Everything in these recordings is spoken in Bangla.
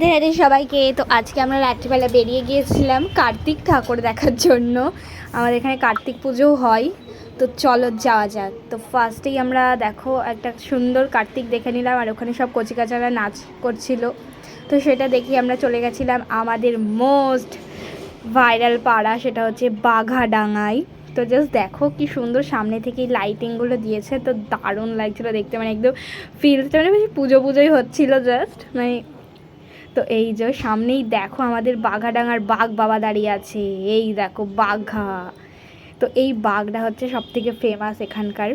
রাধে রাধে সবাইকে। তো আজকে আমরা রাত্রিবেলা বেরিয়ে গিয়েছিলাম কার্তিক ঠাকুর দেখার জন্য। আমাদের এখানে কার্তিক পুজোও হয়। তো চলো যাওয়া যাক। তো ফার্স্টেই আমরা দেখো একটা সুন্দর কার্তিক দেখে নিলাম আর ওখানে সব কচিকাচারা নাচ করছিল। তো সেটা দেখি আমরা চলে গেছিলাম আমাদের মোস্ট ভাইরাল পাড়া, সেটা হচ্ছে বাঘাডাঙ্গায়। তো জাস্ট দেখো কি সুন্দর সামনে থেকে লাইটিংগুলো দিয়েছে। তো দারুণ লাগছিল দেখতে। মানে একদম ফিলটা মানে পুজো পুজোই হচ্ছিল জাস্ট মানে তো এই যে সামনেই দেখো আমাদের বাঘাডাঙ্গার বাঘ বাবা দাঁড়িয়ে আছে। এই দেখো বাঘা। তো এই বাঘটা হচ্ছে সব থেকে ফেমাস এখানকার।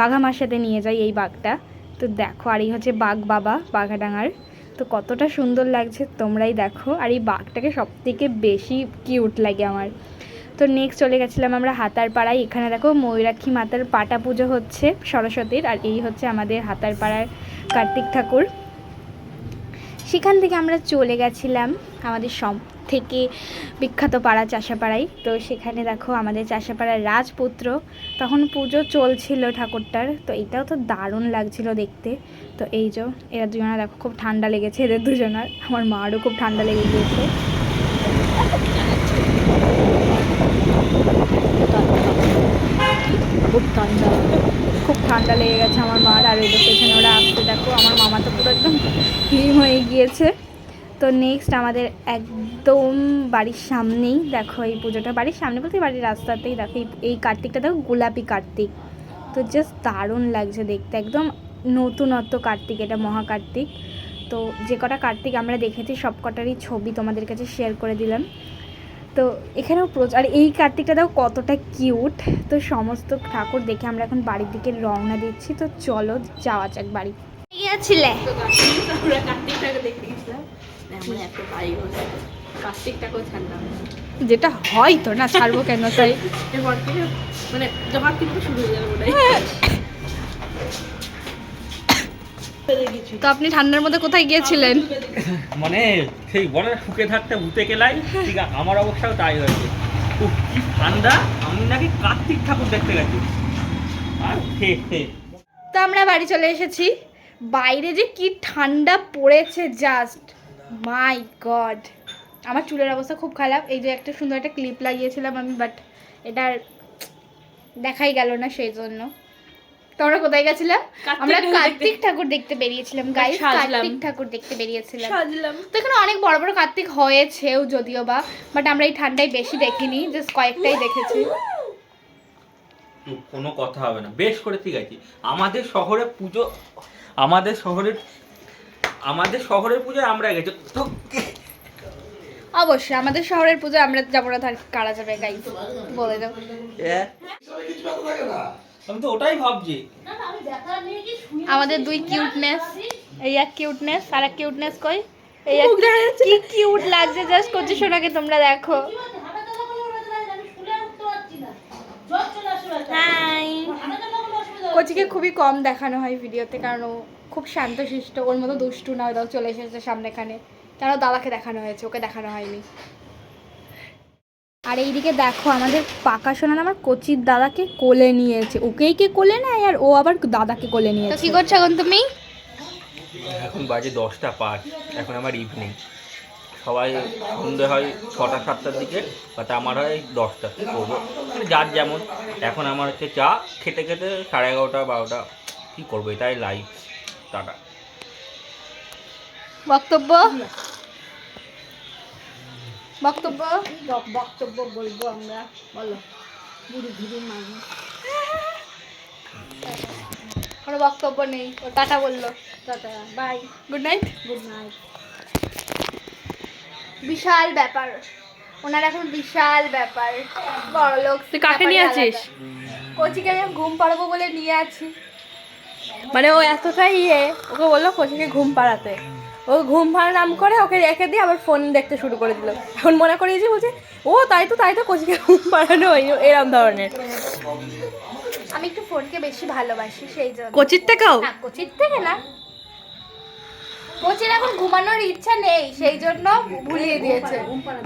বাঘা মার সাথে নিয়ে যাই এই বাঘটা। তো দেখো, আর এই হচ্ছে বাঘ বাবা বাঘাডাঙ্গার তো কতটা সুন্দর লাগছে, তোমরাই দেখো। আর এই বাঘটাকে সব থেকে বেশি কিউট লাগে আমার। তো নেক্সট চলে গেছিলাম আমরা হাতার পাড়ায় এখানে দেখো ময়ূরাক্ষী মাতার পাটা পুজো হচ্ছে সরস্বতীর। আর এই হচ্ছে আমাদের হাতার পাড়ার কার্তিক ঠাকুর। সেখান থেকে আমরা চলে গেছিলাম আমাদের সব থেকে বিখ্যাত পাড়া চাষাপাড়ায়। তো সেখানে দেখো আমাদের চাষাপাড়ার রাজপুত্র, তখন পুজো চলছিল ঠাকুরটার। তো এটাও তো দারুণ লাগছিল দেখতে। তো এই যে, এরা দুজনা দেখো খুব ঠান্ডা লেগেছে, এদের দুজনার। আমার মারও খুব ঠান্ডা লেগে গিয়েছে। খুব ঠান্ডা। খুব ঠান্ডা লেগে গেছে আমার মার, আর এদের পেছনে ওরা আসতে দেখো আমার মামা তো পুরো একদম হিম হয়ে গিয়েছে। তো নেক্সট আমাদের একদম বাড়ির সামনেই, দেখো এই পুজোটা, বাড়ির সামনে বলতে বাড়ির রাস্তাতেই দেখো এই- কার্তিকটা দেখো গোলাপি কার্তিক। তো জাস্ট দারুণ লাগছে দেখতে, একদম নতুনত্ব কার্তিক এটা, মহাকার্তিক। তো যে কটা কার্তিক আমরা দেখেছি, সব কটারই ছবি তোমাদের কাছে শেয়ার করে দিলাম। তো এখানেও প্রচুর আর এই কার্তিকটা দেখো কতটা কিউট তো সমস্ত ঠাকুর দেখে আমরা এখন বাড়ির দিকে রওনা দিচ্ছি। তো চলো যাওয়া যাক বাড়ি। গিয়েছিলে? আমরা কার্তিকটাকে দেখতে গেছিলাম। আমার একটা বাড়ি কার্তিকটাকেও ছাড়লাম। যেটা হয় তো না ছাড়বো কেন তাই? এরপর থেকে মানে কিন্তু শুরু হয়ে যাবে ওটাই। তো আপনি ঠান্ডার মধ্যে কোথায় গিয়েছিলেন? মানে সেই বলে শুকে থাকতে ভূতে গেলাই ঠিক আছে আমার অবস্থাও তাই হয়েছে। কি ঠান্ডা আমি নাকি কার্তিক ঠাকুর দেখতে গেছি। আর তো আমরা বাড়ি চলে এসেছি। বাইরে যে কি ঠান্ডা পড়েছে জাস্ট মাই গড আমার চুলের অবস্থা খুব খারাপ এই যে একটা সুন্দর একটা ক্লিপ লাগিয়েছিলাম আমি বাট এটার দেখাই গেল না সেই জন্য। তো আমরা কোথায় গেছিলাম আমরা কার্তিক ঠাকুর দেখতে বেরিয়েছিলাম গাইস কার্তিক ঠাকুর দেখতে বেরিয়েছিলাম। সাজলাম। তো এখানে অনেক বড় বড় কার্তিক হয়েছেও যদিও বা বাট আমরা এই ঠান্ডায় বেশি দেখিনি জাস্ট কয়েকটাই দেখেছি। কোনো কথা হবে না। বেশ করে ঠিক আছে। আমাদের শহরে পুজো আমাদের শহরের আমাদের শহরের পুজো আমরা গেছি। তো অবশ্যই আমাদের শহরের পুজো আমরা যাব না কারা যাবে গাইস বলে দাও। আমি তো ওটাই ভাবছি। আমাদের দুই কিউটনেস এই এক কিউটনেস আর এক কিউটনেস কই? এই এক কি কিউট লাগছে জাস্ট করছে শোনাকে তোমরা দেখো। হাই কোচিকে খুবই কম দেখানো হয় ভিডিওতে কারণ ও খুব শান্তশিষ্ট ওর মতো দুষ্টু না ওই চলে এসেছে সামনেখানে। কেন দাদাকে দেখানো হয়েছে ওকে দেখানো হয়নি। আর এইদিকে দেখো আমাদের পাকা সোনা না আমার কচির দাদাকে কোলে নিয়েছে। ওকেই কে কোলে নেয় আর ও আবার দাদাকে কোলে নিয়েছে। কি করছ এখন তুমি? এখন বাজে দশটা পাঁচ এখন আমার ইভিনিং সবাই সন্ধে হয় ছটা সাতটার দিকে বাট আমার হয় দশটা করব মানে যার যেমন। এখন আমার হচ্ছে চা খেতে খেতে সাড়ে এগারোটা বারোটা। কী করব? এটাই লাইফ টাটা। বক্তব্য? বক্তব্য? বক্তব্য বলব আমরা। বলো। বুড়ি ধুড়ি মানুষ কোনো বক্তব্য নেই। ও টাটা বলল। Tata. Bye. Good night good night বিশাল ব্যাপার। ওনার এখন বিশাল ব্যাপার। বড় লোক তুই কাকে নিয়ে আছিস? কোচিকে আমি ঘুম পাড়াবো বলে নিয়ে আছি। মানে ও এতটাই ইয়ে ওকে বলল কোচিকে ঘুম পাড়াতে। ও ঘুম পাড়া নাম করে ওকে রেখে দিয়ে আবার ফোন দেখতে শুরু করে দিল। এখন মনে করিয়েছি বলছে ও তাই তো তাই তো কোচিকে ঘুম পাড়ানো হয় এরম ধরনের। আমি একটু ফোনকে বেশি ভালোবাসি সেই জন্য। কোচির থেকেও? না কোচির থেকে না। কোচির এখন ঘুমানোর ইচ্ছা নেই সেই জন্য ভুলিয়ে দিয়েছে।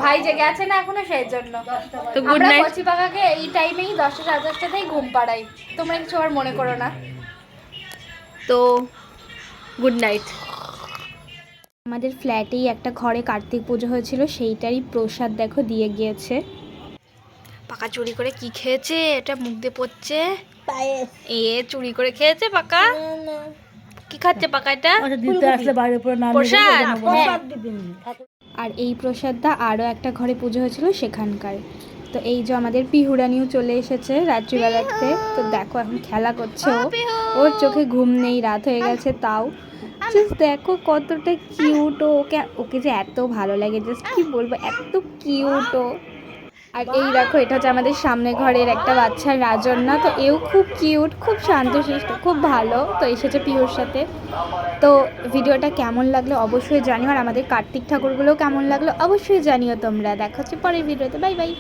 ভাই জেগে আছে না এখনও সেই জন্য। তো আমরা night. কচি পাকাকে এই টাইমেই দশটা সাড়ে দশটাতেই ঘুম পাড়াই। তোমরা কিছু আর মনে করো না। তো গুড নাইট আমাদের ফ্ল্যাটেই একটা ঘরে কার্তিক পুজো হয়েছিল সেইটারই প্রসাদ দেখো দিয়ে গিয়েছে। পাকা চুরি করে কি খেয়েছে? এটা মুখ দিয়ে পড়ছে। এ চুরি করে খেয়েছে পাকা? কি খাচ্ছে পাকা এটা প্রসাদ। আর এই প্রসাদটা আরও একটা ঘরে পুজো হয়েছিল সেখানকার। তো এই যে আমাদের পিহুরানিও চলে এসেছে রাত্রিবেলাতে তো দেখো এখন খেলা করছে ও। ওর চোখে ঘুম নেই রাত হয়ে গেছে তাও। জাস্ট দেখো কতটা কিউট ও। ওকে ওকে যে এত ভালো লাগে জাস্ট কি বলব এত কিউট ও। আর এই দেখো, এটা হচ্ছে আমাদের সামনে ঘরের একটা বাচ্চা রাজন্যা তো এও খুব কিউট খুব শান্তশিষ্ট, খুব ভালো। তো এসেছে পিওর সাথে। তো ভিডিওটা কেমন লাগল অবশ্যই জানিও। আর আমাদের কার্তিক ঠাকুরগুলোও কেমন লাগল অবশ্যই জানিও তোমরা। দেখা হচ্ছে পরের ভিডিওতে। Bye bye.